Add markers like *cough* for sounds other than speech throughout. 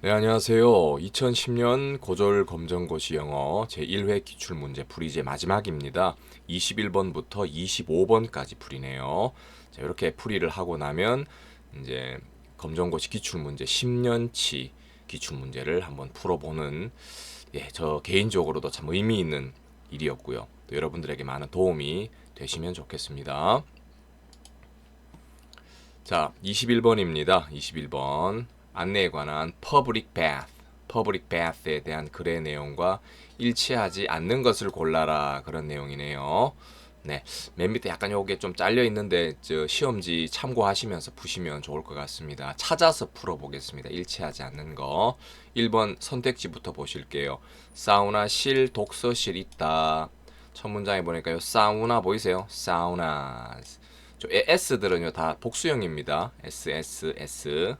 네, 안녕하세요. 2010년 고졸 검정고시 영어 제1회 기출문제 풀이제 마지막입니다. 21번부터 25번까지 풀이네요. 자, 이렇게 풀이를 하고 나면 이제 검정고시 기출문제 10년치 기출문제를 한번 풀어보는 예, 저 개인적으로도 참 의미 있는 일이었고요. 또 여러분들에게 많은 도움이 되시면 좋겠습니다. 자, 21번입니다. 21번. 안내에 관한 public bath, public bath에 대한 글의 내용과 일치하지 않는 것을 골라라 그런 내용이네요. 네, 맨 밑에 약간 요게 좀 잘려 있는데 저 시험지 참고하시면서 푸시면 좋을 것 같습니다. 찾아서 풀어보겠습니다. 일치하지 않는 거. 1번 선택지부터 보실게요. 사우나실, 독서실 있다. 첫 문장에 보니까요. 사우나 보이세요? 사우나. 저 S들은요 다 복수형입니다. S S S.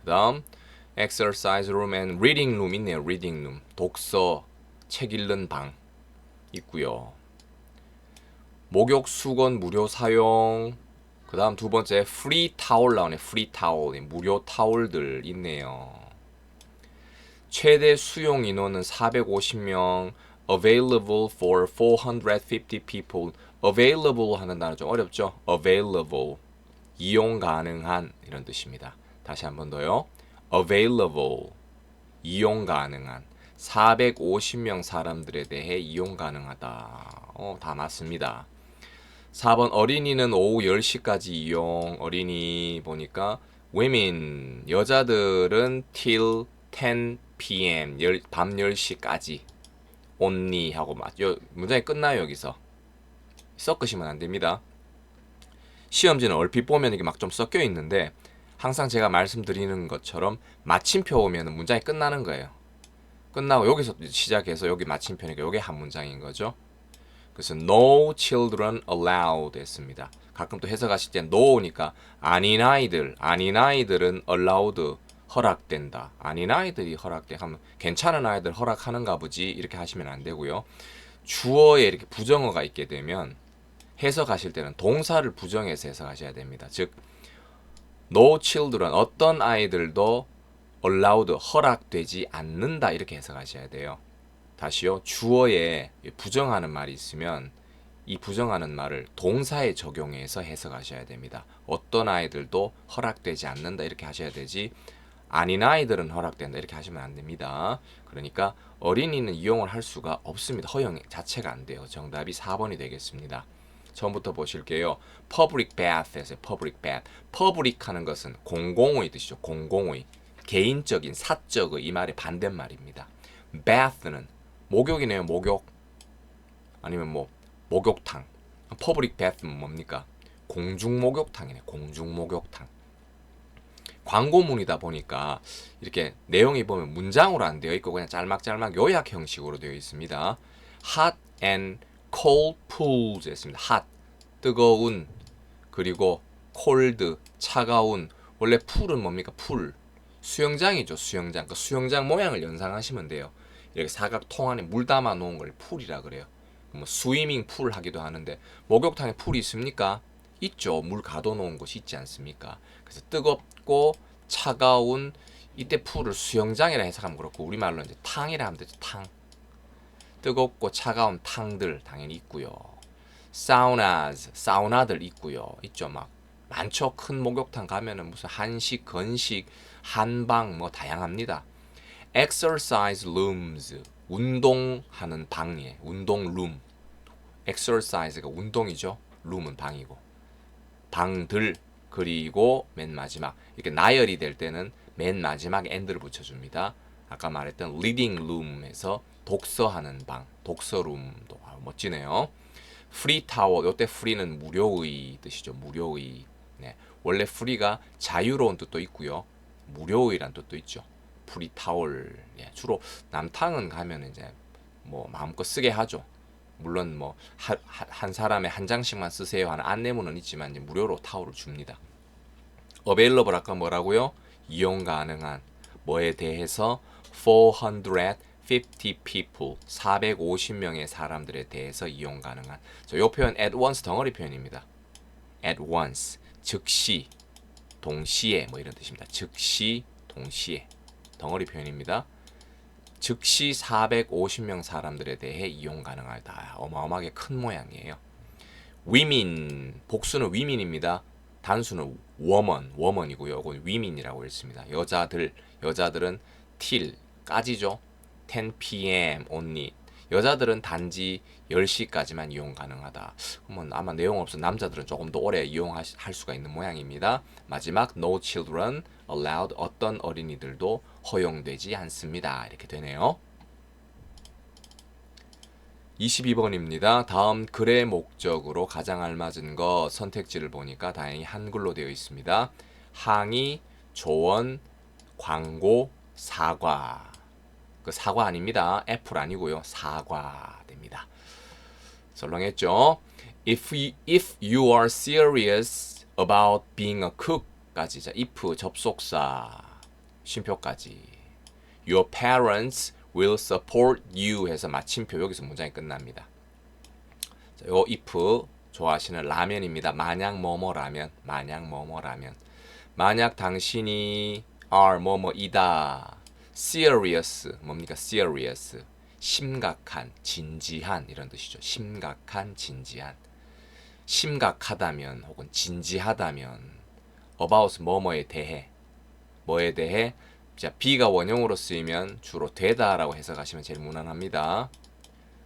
그다음 exercise room and reading room 있네요. reading room. 독서 책 읽는 방 있고요. 목욕 수건 무료 사용. 그다음 두 번째 free towel 나오네. free towel. 무료 타올들 있네요. 최대 수용 인원은 450명. available for 450 people. available 하는 단어 좀 어렵죠? available. 이용 가능한 이런 뜻입니다. 다시 한 번 더요. available 이용 가능한 450명 사람들에 대해 이용 가능하다. 어, 다 맞습니다. 4번 어린이는 오후 10시까지 이용. 어린이 보니까 women 여자들은 till 10 p.m. 밤 10시까지 only 하고 맞. 요 문장이 끝나요, 여기서. 섞으시면 안 됩니다. 시험지는 얼핏 보면 이게 막 좀 섞여 있는데 항상 제가 말씀드리는 것처럼 마침표 오면 문장이 끝나는 거예요. 끝나고 여기서 시작해서 여기 마침표니까 여기 한 문장인 거죠. 그래서 no children allowed 했습니다. 가끔 또 해석하실 때 no니까 아닌 아이들, 아닌 아이들은 allowed 허락된다. 아닌 아이들이 허락돼 하면 괜찮은 아이들 허락하는가 보지 이렇게 하시면 안 되고요. 주어에 이렇게 부정어가 있게 되면 해석하실 때는 동사를 부정해서 해석하셔야 됩니다. 즉 no children 어떤 아이들도 allowed 허락되지 않는다 이렇게 해석하셔야 돼요. 다시요. 주어에 부정하는 말이 있으면 이 부정하는 말을 동사에 적용해서 해석하셔야 됩니다. 어떤 아이들도 허락되지 않는다 이렇게 하셔야 되지 아닌 아이들은 허락된다 이렇게 하시면 안 됩니다. 그러니까 어린이는 이용을 할 수가 없습니다. 허용 자체가 안 돼요. 정답이 4번이 되겠습니다. 처음부터 보실게요. public bath에서 public bath. public 하는 것은 공공의 뜻이죠. 공공의. 개인적인, 사적의 이 말의 반대말입니다. bath는 목욕이네요. 목욕. 아니면 뭐 목욕탕. public bath는 뭡니까? 공중 목욕탕이네. 공중 목욕탕. 광고문이다 보니까 이렇게 내용이 보면 문장으로 안 되어 있고 그냥 짤막짤막 요약 형식으로 되어 있습니다. hot and cold pools 했습니다. hot 뜨거운 그리고 cold 차가운 원래 풀은 뭡니까? 풀 수영장이죠. 수영장. 그 수영장 모양을 연상하시면 돼요. 이렇게 사각 통 안에 물 담아 놓은 걸 풀이라 그래요. 뭐 스위밍 풀 하기도 하는데 목욕탕에 풀이 있습니까? 있죠. 물 가둬 놓은 곳이 있지 않습니까? 그래서 뜨겁고 차가운 이때 풀을 수영장이라 해석하면 그렇고 우리말로 이제 탕이라 하면 되죠. 탕. 뜨겁고 차가운 탕들 당연히 있고요. 사우나즈, 사우나들 있고요. 있죠. 막 많죠. 큰 목욕탕 가면은 무슨 한식, 건식, 한방 뭐 다양합니다. exercise rooms, 운동하는 방에 운동 룸. exercise가 운동이죠. 룸은 방이고. 방들 그리고 맨 마지막 이렇게 나열이 될 때는 맨 마지막에 end를 붙여 줍니다. 아까 말했던 reading room에서 독서하는 방, 독서룸도 아, 멋지네요. 프리 타워, 요때 프리는 무료의 뜻이죠. 무료의. 네. 원래 프리가 자유로운 뜻도 있고요. 무료의란 뜻도 있죠. 프리 타월. 예, 주로 남탕은 가면 이제 뭐 마음껏 쓰게 하죠. 물론 뭐 한 사람에 한 장씩만 쓰세요 하는 안내문은 있지만 이제 무료로 타월을 줍니다. available 아까 뭐라고요? 이용 가능한 뭐에 대해서 450 people 450명의 사람들에 대해서 이용 가능한 이 표현 at once 덩어리 표현입니다. at once 즉시 동시에 뭐 이런 뜻입니다. 즉시 동시에 덩어리 표현입니다. 즉시 450명 사람들에 대해 이용 가능하다. 어마어마하게 큰 모양이에요. women 복수는 women입니다. 단수는 woman, woman이고요. 이건 women이라고 했습니다. 여자들, 여자들은 till까지죠. 10 p.m. only. 여자들은 단지 10시까지만 이용 가능하다. 그러면 아마 내용 없어 남자들은 조금 더 오래 이용할 수가 있는 모양입니다. 마지막 no children allowed 어떤 어린이들도 허용되지 않습니다. 이렇게 되네요. 22번입니다. 다음 글의 목적으로 가장 알맞은 거 선택지를 보니까 다행히 한글로 되어 있습니다. 항의, 조언, 광고, 사과. 그 사과 아닙니다. 애플 아니고요. 사과 됩니다. 썰렁했죠? If you, if you are serious about being a cook까지 자 if 접속사 쉼표까지 Your parents will support you 해서 마침표 여기서 문장이 끝납니다. 자, 요 if 좋아하시는 라면입니다. 만약 뭐뭐 라면 만약 뭐뭐 라면 만약 당신이 are 뭐뭐이다. serious 뭡니까? serious. 심각한 진지한 이런 뜻이죠. 심각한 진지한. 심각하다면 혹은 진지하다면 about 뭐뭐에 대해 뭐에 대해? 자 be가 원형으로 쓰이면 주로 되다라고 해석하시면 제일 무난합니다.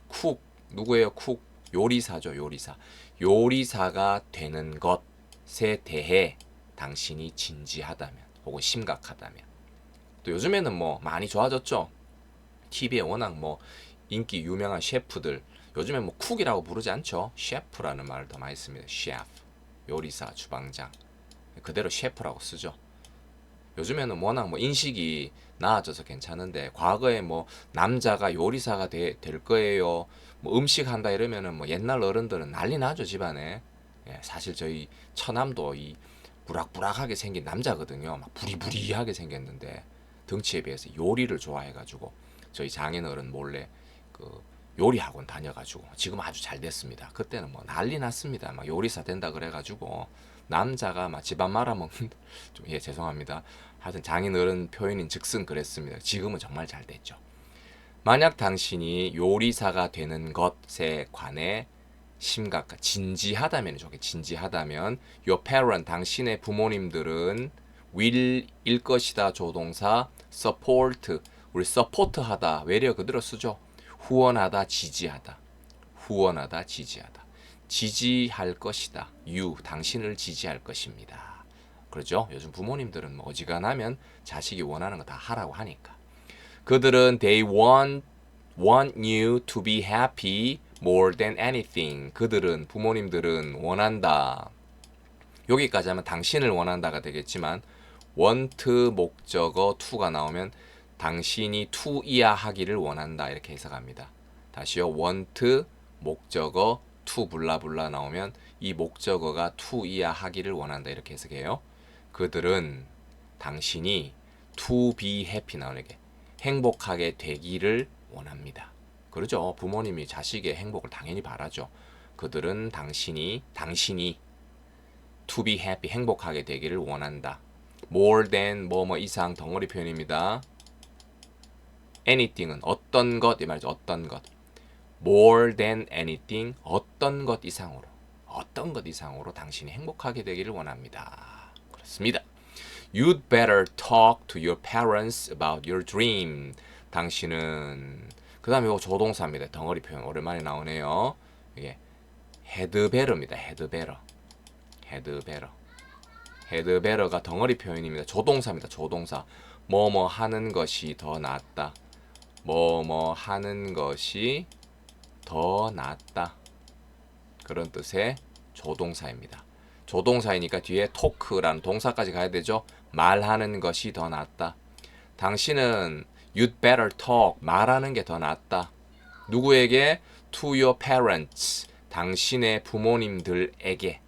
쿡 누구예요? 쿡 요리사죠 요리사. 요리사가 되는 것에 대해 당신이 진지하다면 혹은 심각하다면 또 요즘에는 뭐 많이 좋아졌죠. TV에 워낙 뭐 인기 유명한 셰프들 요즘에 뭐 쿡이라고 부르지 않죠. 셰프라는 말을 더 많이 씁니다. 셰프 요리사 주방장 그대로 셰프라고 쓰죠. 요즘에는 워낙 뭐 인식이 나아져서 괜찮은데 과거에 뭐 남자가 요리사가 되, 될 거예요. 뭐 음식 한다 이러면은 뭐 옛날 어른들은 난리 나죠 집안에. 예, 사실 저희 처남도 이 부락부락하게 생긴 남자거든요. 막 부리부리하게 생겼는데 덩치에 비해서 요리를 좋아해가지고 저희 장인어른 몰래 그 요리 학원 다녀가지고 지금 아주 잘 됐습니다. 그때는 뭐 난리 났습니다. 막 요리사 된다 그래가지고 남자가 막 집안 말아먹는 *laughs* 좀 예 죄송합니다. 하여튼 장인어른 표현인 즉슨 그랬습니다. 지금은 정말 잘 됐죠. 만약 당신이 요리사가 되는 것에 관해 심각한 진지하다면 좋게 진지하다면 your parent 당신의 부모님들은 will일 것이다 조동사 support 우리 support하다 외려 그대로 쓰죠. 후원하다 지지하다 후원하다 지지하다 지지할 것이다 you 당신을 지지할 것입니다. 그렇죠? 요즘 부모님들은 뭐 어지간하면 자식이 원하는 거 다 하라고 하니까 그들은 they want want you to be happy more than anything. 그들은 부모님들은 원한다. 여기까지 하면 당신을 원한다가 되겠지만 want 목적어 to가 나오면 당신이 to이야 하기를 원한다 이렇게 해석합니다. 다시요. want 목적어 to 블라블라 나오면 이 목적어가 to이야 하기를 원한다 이렇게 해석해요. 그들은 당신이 to be happy 나오게 행복하게 되기를. 그러죠. 부모님이 자식의 행복을 당연히 바라죠. 그들은 당신이 당신이 to be happy 행복하게 되기를 원한다. more than 뭐뭐 이상 덩어리 표현입니다. anything은 어떤 것 이 말이죠. 어떤 것. more than anything 어떤 것 이상으로 어떤 것 이상으로 당신이 행복하게 되기를 원합니다. 그렇습니다. You'd better talk to your parents about your dream. 당신은 그 다음에 이거 조동사입니다. 덩어리 표현 오랜만에 나오네요. 이게 헤드베러입니다. 헤드베러. 헤드베러. 헤드베러가 덩어리 표현입니다. 조동사입니다. 조동사. 뭐뭐 하는 것이 더 낫다. 뭐뭐 하는 것이 더 낫다. 그런 뜻의 조동사입니다. 조동사이니까 뒤에 토크라는 동사까지 가야 되죠. 말하는 것이 더 낫다. 당신은 you'd better talk 말하는 게 더 낫다. 누구에게? to your parents 당신의 부모님들에게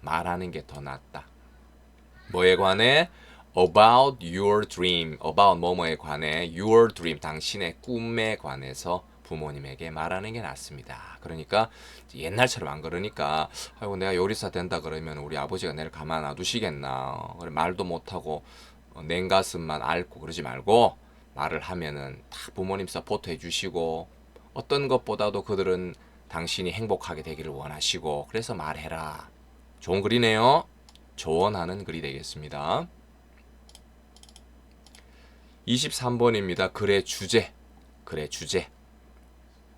말하는 게 더 낫다. 뭐에 관해? about your dream about 뭐뭐에 관해 your dream 당신의 꿈에 관해서 부모님에게 말하는 게 낫습니다. 그러니까 옛날처럼 안 그러니까 아이고 내가 요리사 된다 그러면 우리 아버지가 내를 가만 놔두시겠나 말도 못하고 냉가슴만 앓고 그러지 말고 말을 하면은 다 부모님 서포트 해주시고 어떤 것보다도 그들은 당신이 행복하게 되기를 원하시고 그래서 말해라. 좋은 글이네요. 조언하는 글이 되겠습니다. 23번입니다. 글의 주제. 글의 주제.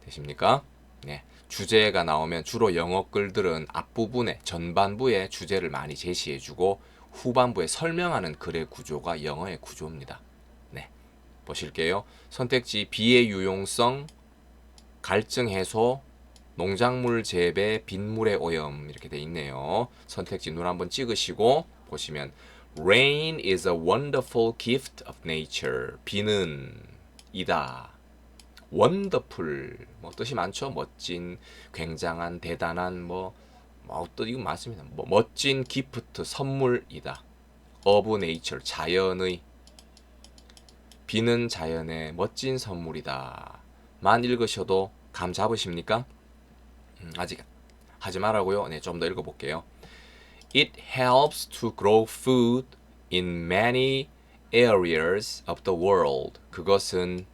되십니까? 네. 주제가 나오면 주로 영어 글들은 앞부분에 전반부에 주제를 많이 제시해 주고 후반부에 설명하는 글의 구조가 영어의 구조입니다. 네. 보실게요. 선택지 B의 유용성, 갈증 해소, 농작물 재배, 빗물의 오염 이렇게 돼 있네요. 선택지 눈 한번 찍으시고 보시면 Rain is a wonderful gift of nature. 비는 이다. wonderful 뭐 뜻이 많죠. 멋진, 굉장한, 대단한 뭐, 뭐 뜻, 이거 맞습니다. 뭐 멋진 기프트 선물이다. of nature 자연의 비는 자연의 멋진 선물이다. 만 읽으셔도 감 잡으십니까? 음, 아직 하지 말라고요. 네, 좀 더 읽어볼게요. It helps to grow food in many areas of the world. 그것은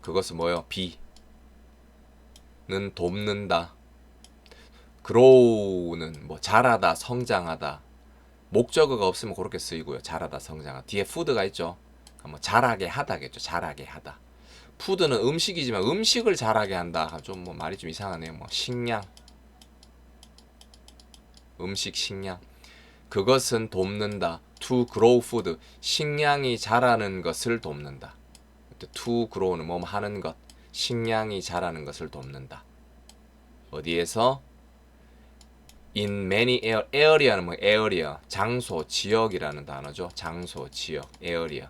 그것은 뭐요? 비는 돕는다. grow는 뭐 자라다, 성장하다. 목적어가 없으면 그렇게 쓰이고요. 자라다, 성장하다. 뒤에 food가 있죠. 그러니까 뭐 자라게 하다겠죠. 자라게 하다. 푸드는 음식이지만 음식을 자라게 한다. 좀 뭐 말이 좀 이상하네요. 뭐 식량. 음식 식량. 그것은 돕는다. to grow food. 식량이 자라는 것을 돕는다. to grow는 뭐 하는 것. 식량이 자라는 것을 돕는다. 어디에서? in many area, area는 뭐 area, 장소, 지역이라는 단어죠. 장소, 지역, area.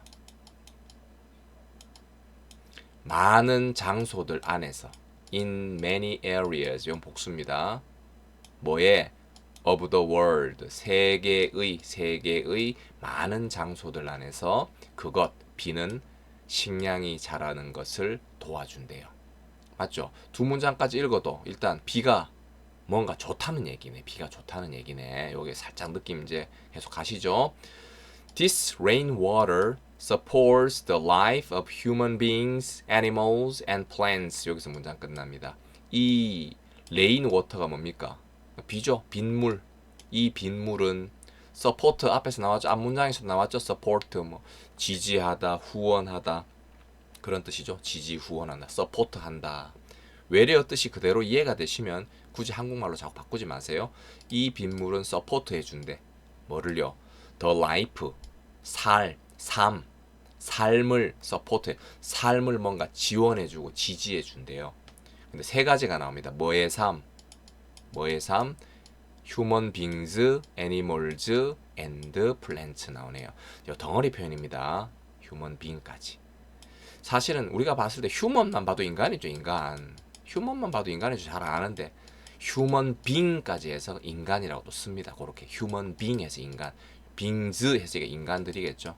많은 장소들 안에서 in many areas 이건 복수입니다. 뭐에 of the world 세계의 세계의 많은 장소들 안에서 그것 비는 식량이 자라는 것을 도와준대요. 맞죠? 두 문장까지 읽어도 일단 비가 뭔가 좋다는 얘기네. 비가 좋다는 얘기네. 여기 살짝 느낌 이제 계속 가시죠. This rainwater supports the life of human beings, animals, and plants. 여기서 문장 끝납니다. 이 레인 워터가 뭡니까? 비죠. 빗물. 이 빗물은 support 앞에서 나왔죠. 앞 문장에서 나왔죠. support 뭐 지지하다, 후원하다 그런 뜻이죠. 지지, 후원한다. support 한다. 외래어 뜻이 그대로 이해가 되시면 굳이 한국말로 자꾸 바꾸지 마세요. 이 빗물은 support 해준대. 뭐를요? the life, 살, 삶, 삶을 서포트, 삶을 뭔가 지원해주고 지지해준대요. 근데 세 가지가 나옵니다. 뭐의 삶, 뭐의 삶, human beings, animals, and plants 나오네요. 이 덩어리 표현입니다. human being까지. 사실은 우리가 봤을 때 휴먼만 봐도 인간이죠, 인간. 휴먼만 봐도 인간이죠. 잘 아는데 휴먼 빙까지 해서 인간이라고도 씁니다. 그렇게 휴먼 빙해서 인간, 빙즈 해서 인간들이겠죠.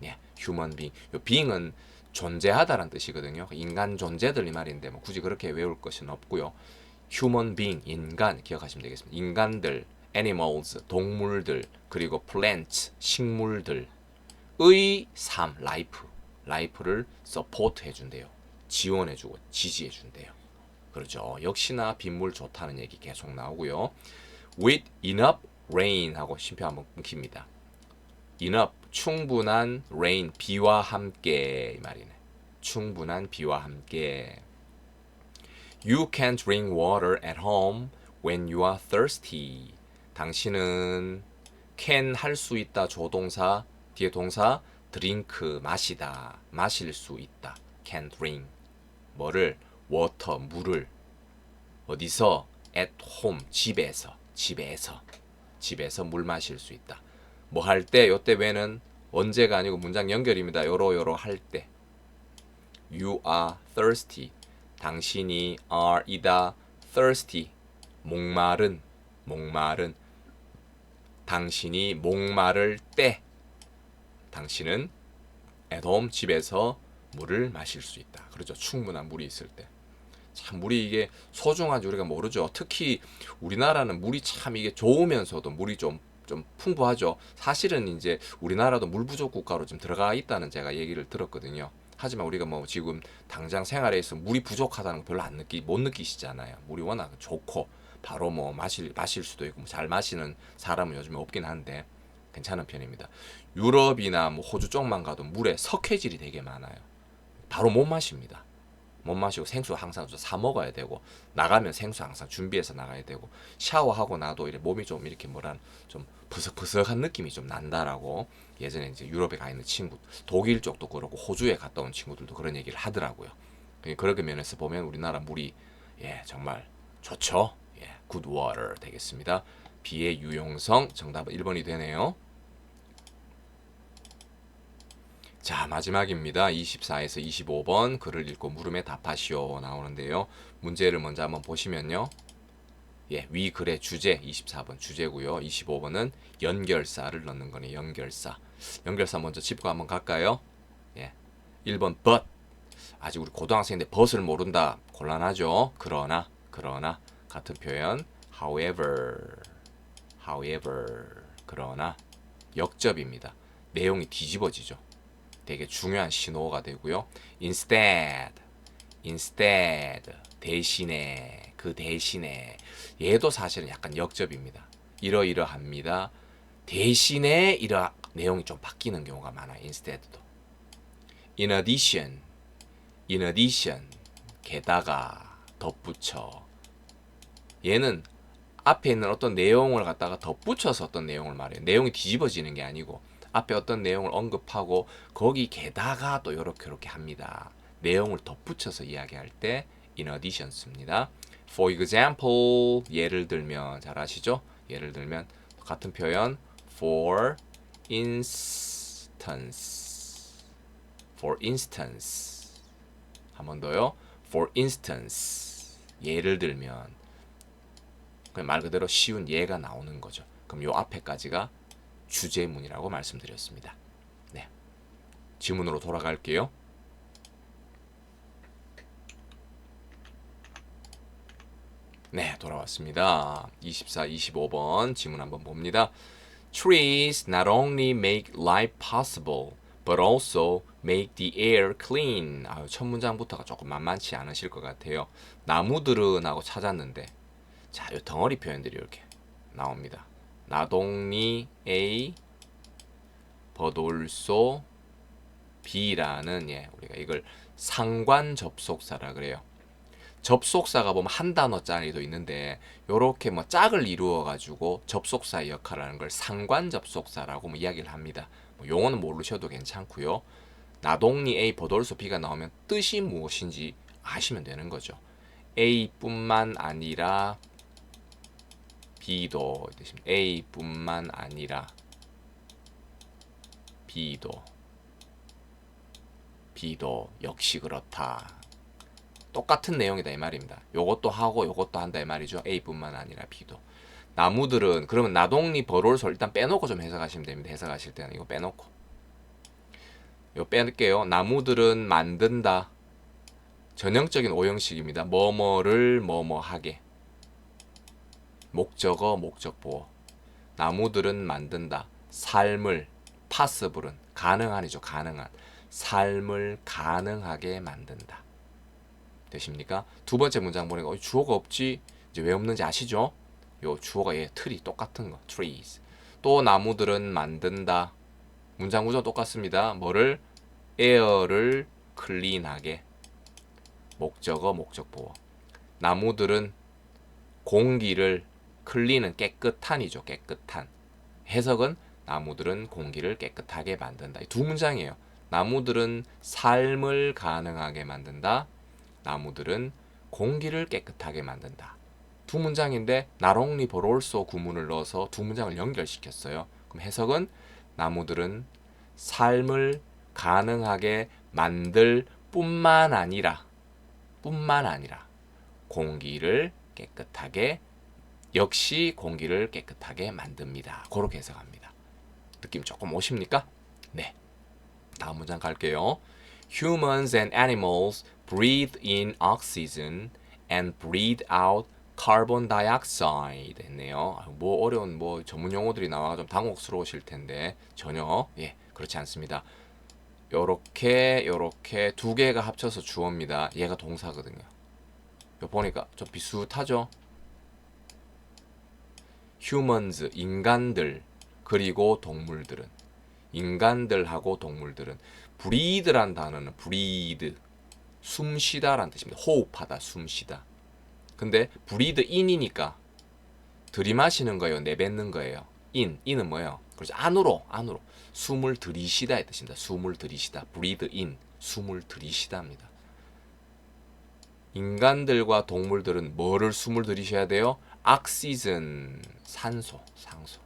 빙. 요 빙은 존재하다라는 뜻이거든요. 인간 존재들 이 말인데 뭐 굳이 그렇게 외울 것은 없고요. 휴먼 빙 인간 기억하시면 되겠습니다. 인간들, animals 동물들 그리고 plants 식물들의 삶 라이프 라이프를 서포트 해준대요. 지원해주고 지지해준대요. 그렇죠. 역시나 빗물 좋다는 얘기 계속 나오고요. With enough rain 하고 심표 한번 끊깁니다. enough 충분한 rain 비와 함께 이 말이네. 충분한 비와 함께. You can drink water at home when you are thirsty. 당신은 can 할 수 있다 조동사 뒤에 동사 drink 마시다 마실 수 있다 can drink 뭐를 water 물을 어디서 at home 집에서 집에서 집에서 물 마실 수 있다 뭐 할 때 요때 왜는 언제가 아니고 문장 연결입니다 요로 요로 할때 you are thirsty 당신이 are 이다 thirsty 목마른 목마른 당신이 목마를 때 당신은 at home 집에서 물을 마실 수 있다. 그렇죠. 충분한 물이 있을 때. 참 물이 이게 소중한지 우리가 모르죠. 특히 우리나라는 물이 참 이게 좋으면서도 물이 좀 좀 풍부하죠. 사실은 이제 우리나라도 물 부족 국가로 좀 들어가 있다는 제가 얘기를 들었거든요. 하지만 우리가 뭐 지금 당장 생활에 있어 물이 부족하다는 거 별로 안 느끼 못 느끼시잖아요. 물이 워낙 좋고 바로 뭐 마실 마실 수도 있고 뭐잘 마시는 사람은 요즘에 없긴 한데 괜찮은 편입니다. 유럽이나 뭐 호주 쪽만 가도 물에 석회질이 되게 많아요. 바로 못 마십니다. 못 마시고 생수 항상 좀사 먹어야 되고 나가면 생수 항상 준비해서 나가야 되고 샤워하고 나도 이렇게 몸이 좀 이렇게 뭐라 좀 부석부석한 느낌이 좀 난다라고 예전에 이제 유럽에 가 있는 친구 독일 쪽도 그렇고 호주에 갔다 온 친구들도 그런 얘기를 하더라고요. 그렇게 면에서 보면 우리나라 물이 예 정말 좋죠. 예, good water 되겠습니다. 비의 유용성 정답은 1번이 되네요. 자 마지막입니다. 24에서 25번 글을 읽고 물음에 답하시오 나오는데요. 문제를 먼저 한번 보시면요. 예, 위 글의 주제 24번 주제고요. 25번은 연결사를 넣는 거네. 연결사. 연결사 먼저 짚고 한번 갈까요? 예. 1번 but. 아직 우리 고등학생인데 but을 모른다. 곤란하죠. 그러나 그러나 같은 표현 however however 그러나 역접입니다. 내용이 뒤집어지죠. 되게 중요한 신호가 되고요. instead instead 대신에 그 대신에 얘도 사실은 약간 역접입니다. 이러이러합니다. 대신에 이러 내용이 좀 바뀌는 경우가 많아요. instead도. in addition in addition 게다가 덧붙여 얘는 앞에 있는 어떤 내용을 갖다가 덧붙여서 어떤 내용을 말해요. 내용이 뒤집어지는 게 아니고 앞에 어떤 내용을 언급하고 거기 게다가 또 이렇게 이렇게 합니다. 내용을 덧붙여서 이야기할 때 in addition 씁니다. For example 예를 들면 잘 아시죠? 예를 들면 같은 표현 for instance for instance 한 번 더요. for instance 예를 들면 그냥 말 그대로 쉬운 예가 나오는 거죠. 그럼 요 앞에까지가 주제문이라고 말씀드렸습니다. 네. 지문으로 돌아갈게요. 네, 돌아왔습니다. 24, 25번 지문 한번 봅니다. Trees not only make life possible, but also make the air clean. 아유, 첫 문장부터가 조금 만만치 않으실 것 같아요. 나무들은 하고 찾았는데, 자, 이 덩어리 표현들이 이렇게 나옵니다. 나동리 A, 버돌소 B라는 예, 우리가 이걸 상관 접속사라 그래요. 접속사가 보면 한 단어짜리도 있는데 요렇게 뭐 짝을 이루어 가지고 접속사의 역할을 하는 걸 상관 접속사라고 뭐 이야기를 합니다. 뭐 용어는 모르셔도 괜찮고요. 나동리 A 버돌소 B가 나오면 뜻이 무엇인지 아시면 되는 거죠. A뿐만 아니라 B도 A뿐만 아니라 B도 B도 역시 그렇다. 똑같은 내용이다 이 말입니다. 요것도 하고 요것도 한다 이 말이죠. A뿐만 아니라 B도. 나무들은 그러면 나동리 버롤소 일단 빼놓고 좀 해석하시면 됩니다. 해석하실 때는 이거 빼놓고. 요 뺄게요. 나무들은 만든다. 전형적인 오형식입니다. 뭐뭐를 뭐뭐하게. 목적어, 목적보어. 나무들은 만든다. 삶을 파스블은 가능한이죠. 가능한. 삶을 가능하게 만든다. 되십니까? 두 번째 문장 보니까 어, 주어가 없지. 이제 왜 없는지 아시죠? 요 주어가 얘 틀이 똑같은 거. trees. 또 나무들은 만든다. 문장 구조 똑같습니다. 뭐를 에어를 클린하게. 목적어, 목적보어. 나무들은 공기를 클린은 깨끗한이죠. 깨끗한. 해석은 나무들은 공기를 깨끗하게 만든다. 두 문장이에요. 나무들은 삶을 가능하게 만든다. 나무들은 공기를 깨끗하게 만든다. 두 문장인데 나롱리 보롤소 구문을 넣어서 두 문장을 연결시켰어요. 그럼 해석은 나무들은 삶을 가능하게 만들 뿐만 아니라 뿐만 아니라 공기를 깨끗하게 역시 공기를 깨끗하게 만듭니다. 그렇게 해석합니다. 느낌 조금 오십니까? 네. 다음 문장 갈게요. Humans and animals breathe in oxygen and breathe out carbon dioxide 했네요. 아, 뭐 어려운 뭐 전문 용어들이 나와 좀 당혹스러우실 텐데 전혀 예 그렇지 않습니다. 요렇게 요렇게 두 개가 합쳐서 주어입니다. 얘가 동사거든요. 요 보니까 좀 비슷하죠? Humans 인간들 그리고 동물들은 인간들하고 동물들은 breathe란 단어는 breathe 숨쉬다라는 뜻입니다. 호흡하다, 숨쉬다. 근데 breathe in이니까 들이마시는 거예요, 내뱉는 거예요. in, in은 뭐예요? 그렇죠. 안으로, 안으로 숨을 들이쉬다의 뜻입니다. 숨을 들이쉬다, breathe in, 숨을 들이쉬다입니다. 인간들과 동물들은 뭐를 숨을 들이셔야 돼요? 악시즌, 산소, 상소.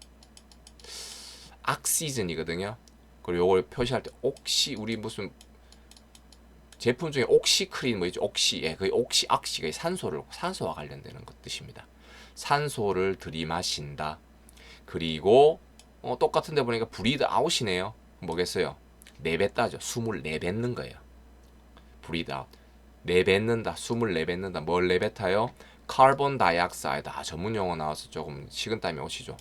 악시즌이거든요. 그리고 요걸 표시할 때 옥시 우리 무슨 제품 중에 옥시크린 뭐 있죠? 옥시. 예, 그 옥시 악시가 산소를 산소와 관련되는 것 뜻입니다. 산소를 들이마신다. 그리고 어, 똑같은 데 보니까 브리드 아웃이네요. 뭐겠어요? 내뱉다죠. 숨을 내뱉는 거예요. 브리드 아웃. 내뱉는다. 숨을 내뱉는다. 뭘 내뱉어요? 카본 다이옥사이드. 아, 전문 용어 나와서 조금 식은땀이 오시죠.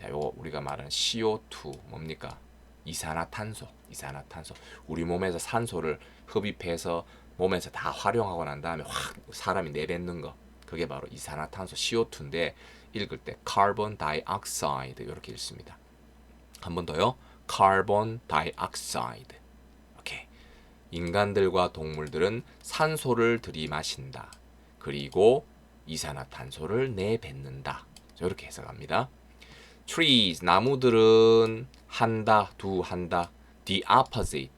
자, 요거 우리가 말하는 CO2 뭡니까? 이산화탄소. 이산화탄소. 우리 몸에서 산소를 흡입해서 몸에서 다 활용하고 난 다음에 확 사람이 내뱉는 거. 그게 바로 이산화탄소 CO2인데 읽을 때 carbon dioxide 이렇게 읽습니다. 한 번 더요. carbon dioxide. 오케이. 인간들과 동물들은 산소를 들이마신다. 그리고 이산화탄소를 내뱉는다. 이렇게 해석합니다. trees 나무들은 한다, 두 한다. the opposite.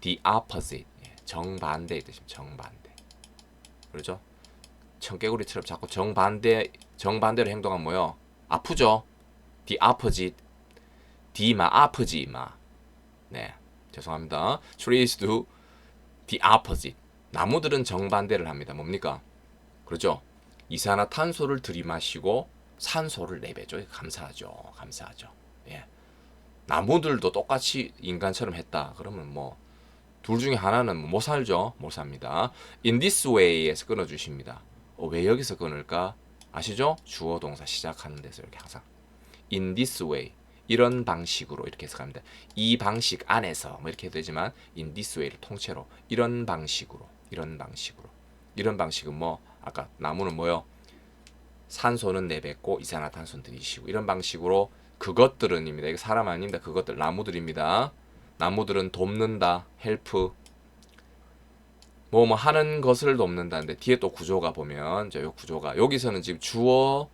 the opposite. 예, 정반대의 뜻입니다. 정반대. 그렇죠? 청개구리처럼 자꾸 정반대 정반대로 행동하면 뭐요? 아프죠? the opposite. D마 아프지 마. 네. 죄송합니다. trees do the opposite. 나무들은 정반대를 합니다. 뭡니까? 그렇죠? 이산화탄소를 들이마시고 산소를 내배죠. 감사하죠. 감사하죠. 예. 나무들도 똑같이 인간처럼 했다. 그러면 뭐 둘 중에 하나는 못 살죠. 못 삽니다. In this way에서 끊어 주십니다. 어, 왜 여기서 끊을까? 아시죠? 주어 동사 시작하는 데서 이렇게 항상 in this way 이런 방식으로 이렇게 해석합니다. 이 방식 안에서 뭐 이렇게 해도 되지만 in this way를 통째로 이런 방식으로 이런 방식으로 이런 방식은 뭐 아까 나무는 뭐요? 산소는 내뱉고 이산화탄소는 들이쉬고 이런 방식으로 그것들은입니다. 이거 사람 아닙니다. 그것들 나무들입니다. 나무들은 돕는다, 헬프. 뭐뭐 하는 것을 돕는다는데 뒤에 또 구조가 보면 저요 구조가 여기서는 지금 주어,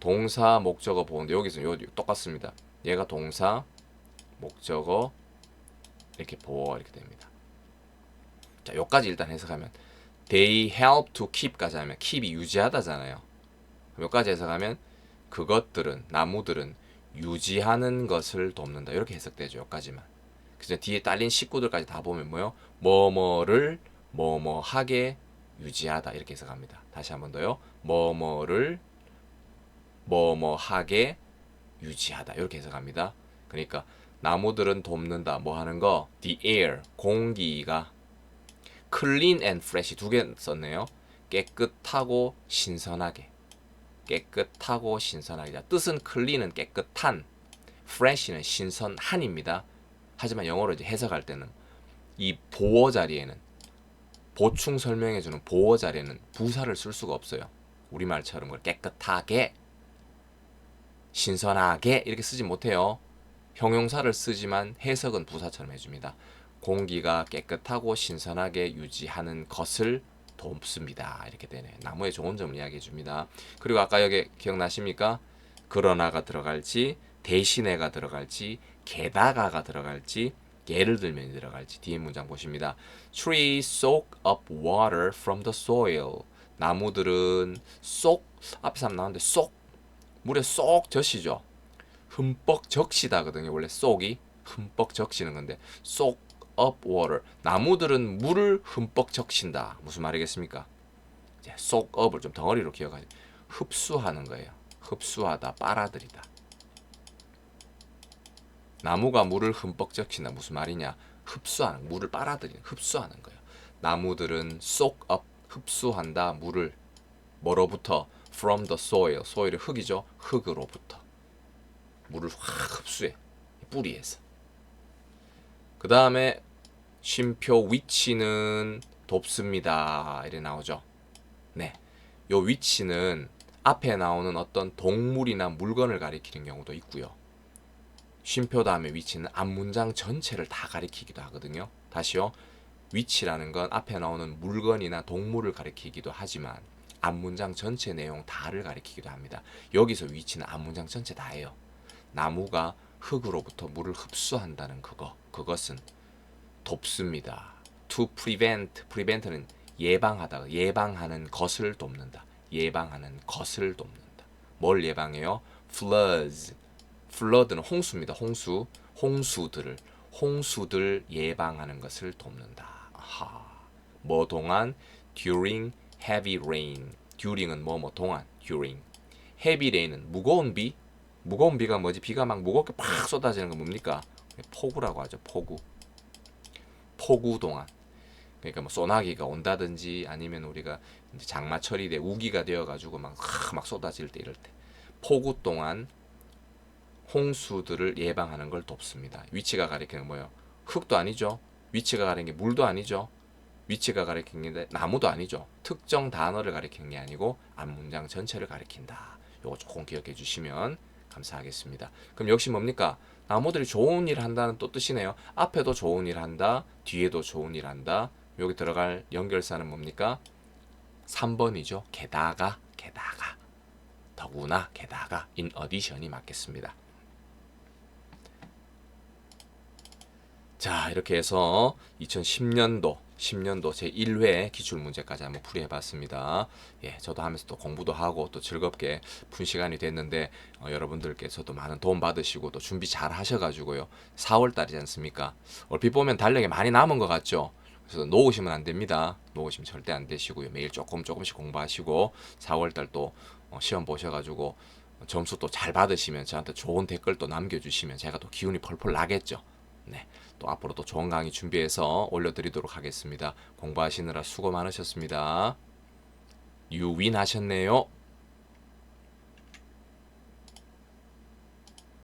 동사, 목적어 보는데 여기서 요 똑같습니다. 얘가 동사, 목적어 이렇게 보어 이렇게 됩니다. 자, 요까지 일단 해석하면 they help to keep까지 하면 keep이 유지하다잖아요. 여기까지 해석하면 그것들은 나무들은 유지하는 것을 돕는다 이렇게 해석되죠. 여기까지만. 그래서 뒤에 딸린 식구들까지 다 보면 뭐요? 뭐뭐를 뭐뭐하게 유지하다 이렇게 해석합니다. 다시 한 번 더요. 뭐뭐를 뭐뭐하게 유지하다 이렇게 해석합니다. 그러니까 나무들은 돕는다 뭐 하는 거 the air 공기가 clean and fresh 두개 썼네요. 깨끗하고 신선하게 깨끗하고 신선하게 뜻은 clean은 깨끗한 fresh는 신선한입니다. 하지만 영어로 이제 해석할 때는 이 보어 자리에는 보충 설명해 주는 보어 자리에는 부사를 쓸 수가 없어요. 우리말처럼 깨끗하게 신선하게 이렇게 쓰지 못해요. 형용사를 쓰지만 해석은 부사처럼 해줍니다. 공기가 깨끗하고 신선하게 유지하는 것을 돕습니다. 이렇게 되네. 나무의 좋은 점을 이야기해 줍니다. 그리고 아까 여기 기억나십니까? 그러나가 들어갈지 대신에가 들어갈지 게다가가 들어갈지 예를 들면 들어갈지 뒤에 문장 보십니다. Trees soak up water from the soil. 나무들은 쏙 앞에서 한번 나왔는데 쏙 물에 쏙 젖시죠. 흠뻑 적시다거든요. 원래 쏙이 흠뻑 적시는 건데 쏙 up water. 나무들은 물을 흠뻑 적신다. 무슨 말이겠습니까? 이제 soak up을 좀 덩어리로 기억하죠. 흡수하는 거예요. 흡수하다, 빨아들이다. 나무가 물을 흠뻑 적신다. 무슨 말이냐? 흡수하는 물을 빨아들이는 흡수하는 거예요. 나무들은 soak up 흡수한다 물을 뭐로부터 from the soil. soil은 흙이죠. 흙으로부터 물을 확 흡수해 이 뿌리에서. 그 다음에 쉼표 위치는 돕습니다. 이래 나오죠. 네, 요 위치는 앞에 나오는 어떤 동물이나 물건을 가리키는 경우도 있고요. 쉼표 다음에 위치는 앞 문장 전체를 다 가리키기도 하거든요. 다시요. 위치라는 건 앞에 나오는 물건이나 동물을 가리키기도 하지만 앞 문장 전체 내용 다를 가리키기도 합니다. 여기서 위치는 앞 문장 전체 다예요. 나무가 흙으로부터 물을 흡수한다는 그거. 그것은 돕습니다. to prevent, prevent는 예방하다, 예방하는 것을 돕는다. 예방하는 것을 돕는다. 뭘 예방해요? floods. flood는 홍수입니다. 홍수. 홍수들을 홍수들 예방하는 것을 돕는다. 아하. 뭐 동안 during heavy rain. during은 뭐 뭐 동안 during. heavy rain은 무거운 비. 무거운 비가 뭐지? 비가 막 무겁게 팍 쏟아지는 건 뭡니까? 폭우라고 하죠. 폭우. 폭우 동안. 그러니까 뭐 소나기가 온다든지 아니면 우리가 장마철이 돼 우기가 되어 가지고 막막 쏟아질 때 이럴 때 폭우 동안 홍수들을 예방하는 걸 돕습니다. 위치가 가리키는 뭐예요? 흙도 아니죠. 위치가 가리키는 게 물도 아니죠. 위치가 가리키는 게 나무도 아니죠. 특정 단어를 가리키는 게 아니고 앞 문장 전체를 가리킨다. 요거 조금 기억해 주시면 감사하겠습니다. 그럼 역시 뭡니까? 나무들이 좋은 일을 한다는 또 뜻이네요. 앞에도 좋은 일 한다. 뒤에도 좋은 일 한다. 여기 들어갈 연결사는 뭡니까? 3번이죠. 게다가 게다가 더구나 게다가 in addition이 맞겠습니다. 자, 이렇게 해서 2010년도 10년도 제 1회 기출 문제까지 한번 풀이해 봤습니다. 예, 저도 하면서 또 공부도 하고 또 즐겁게 푼 시간이 됐는데 어, 여러분들께서도 많은 도움 받으시고 또 준비 잘 하셔 가지고요. 4월 달이지 않습니까? 얼핏 보면 달력에 많이 남은 것 같죠? 그래서 놓으시면 안 됩니다. 놓으시면 절대 안 되시고요. 매일 조금 조금씩 공부하시고 4월 달 또 어, 시험 보셔 가지고 점수 또 잘 받으시면 저한테 좋은 댓글 또 남겨주시면 제가 또 기운이 펄펄 나겠죠. 네. 또 앞으로 또 좋은 강의 준비해서 올려드리도록 하겠습니다. 공부하시느라 수고 많으셨습니다. 유윈 하셨네요.